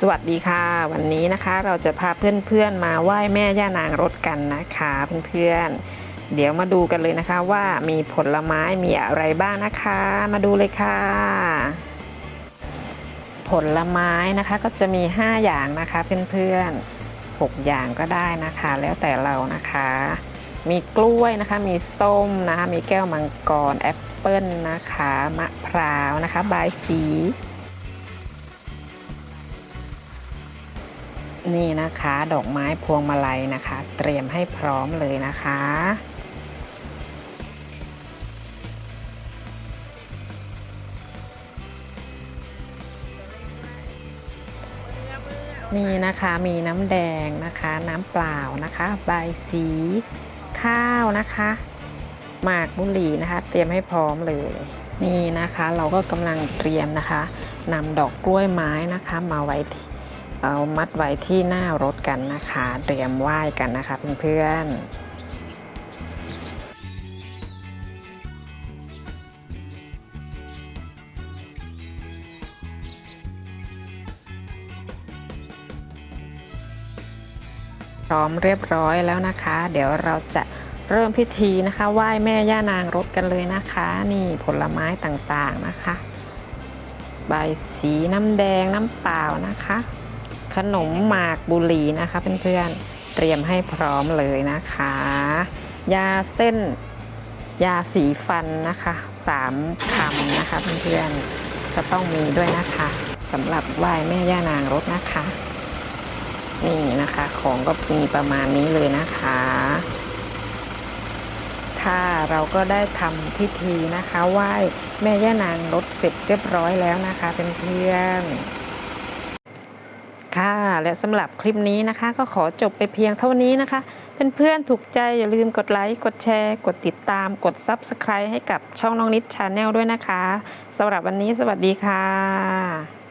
สวัสดีค่ะ วันนี้นะคะเราจะพาเพื่อนๆมาไหว้แม่ย่านางรถกันนะคะเพื่อนๆ เดี๋ยวมาดูกันเลยนะคะว่ามีผลไม้มีอะไรบ้างนะคะ มาดูเลยค่ะ ผลไม้นะคะก็จะมี 5 อย่างนะคะเพื่อนๆ6อย่างก็ได้นะคะ แล้วแต่เรานะคะ มีกล้วยนะคะ มีส้มนะคะมีแก้วมังกรแอปเปิ้ลนะคะมะพร้าวนะคะ บายสี นี่นะคะ ดอกไม้พวงมาลัยนะคะ เตรียมให้พร้อมเลยนะคะนี่นะคะมีน้ำแดงนะคะ น้ำเปล่านะคะ ใบสี ข้าวนะคะหมากบุหรี่นะคะ เตรียมให้พร้อมเลย นี่นะคะ เราก็กำลังเตรียมนะคะนำดอกกล้วยไม้นะคะ มาไว้ เอามัดไว้ที่หน้ารถกันนะคะ เตรียมไหว้กันนะคะเพื่อนๆพร้อมเรียบร้อยแล้วนะคะ เดี๋ยวเราจะเริ่มพิธีนะคะไหว้แม่ย่านางรถกันเลยนะคะ นี่ผลไม้ต่างๆนะคะ ใบสีน้ำแดงน้ำเปล่านะคะ ขนมหมากบุหรี่นะคะเพื่อนๆเตรียมให้พร้อมเลยนะคะ ยาเส้นยาสีฟันนะคะสามคำนะคะเพื่อนๆจะต้องมีด้วยนะคะสำหรับไหว้แม่ย่านางรถนะคะ นี่นะคะของก็มีประมาณนี้เลยนะคะค่ะเราก็ได้ทำพิธีนะคะไหว้แม่ย่านางรถเสร็จเรียบร้อยแล้วนะคะเพื่อนๆ ค่ะ และสำหรับคลิปนี้นะคะ ก็ขอจบไปเพียงเท่านี้นะคะ เพื่อนๆถูกใจอย่าลืมกดไลค์กดแชร์ กดติดตามกด Subscribe ให้กับช่องน้องนิดชาแนลด้วยนะคะสำหรับวันนี้สวัสดีค่ะ